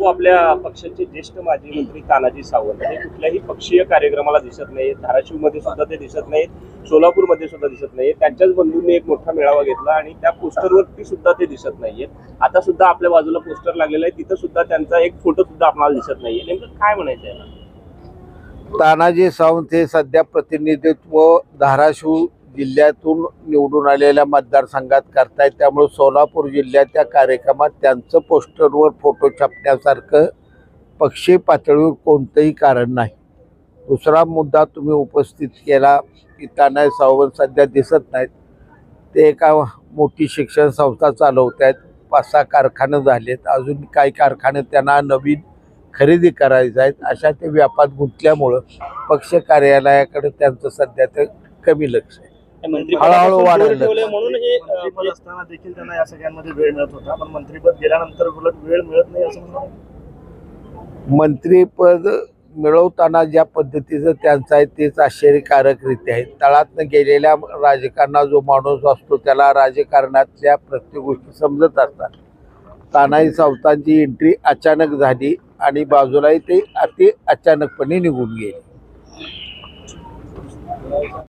तो आपल्या पक्षाचे ज्येष्ठ माजी मंत्री तानाजी सावंत. हे कुठल्याही पक्षीय कार्यक्रमाला दिसत नाहीत. धाराशिवमध्ये सुद्धा ते दिसत नाहीत. सोलापूरमध्ये सुद्धा दिसत नाहीत. त्यांच्याच बंधूंनी एक मोठा मेळावा घेतला आणि त्या पोस्टरवरती सुद्धा ते दिसत नाहीयेत. आता सुद्धा आपल्या बाजूला पोस्टर लागलेलं आहे. तिथं सुद्धा त्यांचा एक फोटो सुद्धा आपल्याला दिसत नाहीये. नेमकं काय म्हणायचं आहे तानाजी सावंत हे सध्या प्रतिनिधित्व धाराशिव जिल्ह्यातून निवडून आलेल्या मतदारसंघात करतायत. त्यामुळे सोलापूर जिल्ह्याच्या कार्यक्रमात त्यांचं पोस्टरवर फोटो छापण्यासारखं पक्षी पातळीवर कोणतंही कारण नाही. दुसरा मुद्दा तुम्ही उपस्थित केला की तानाजी सावंत सध्या दिसत नाहीत. ते एका मोठी शिक्षण संस्था चालवत आहेत पाच सहा कारखाने झालेत. अजून काही कारखाने त्यांना नवीन खरेदी करायचे आहेत. अशा ते व्यापात गुंतल्यामुळं पक्ष कार्यालयाकडे त्यांचं सध्या ते कमी लक्ष आहे. हळूहळू वाढायला म्हणून हे अं, मंत्रिपद असताना देखील त्यांना या सगळ्यांमध्ये वेळ मिळत होता पण मंत्रिपद गेल्यानंतर उलट वेळ मिळत नाही असं म्हणणं मंत्रीपद मिळवताना ज्या पद्धतीचं त्यांचं आहे तेच आश्चर्यकारकरीत्या आहे. तळातनं गेलेल्या राजकारणात जो माणूस असतो त्याला राजकारणातल्या प्रत्येक गोष्टी समजत असतात. तानाजी सावतांची एंट्री अचानक झाली आणि बाजूलाही ते अति अचानकपणे निघून गेले.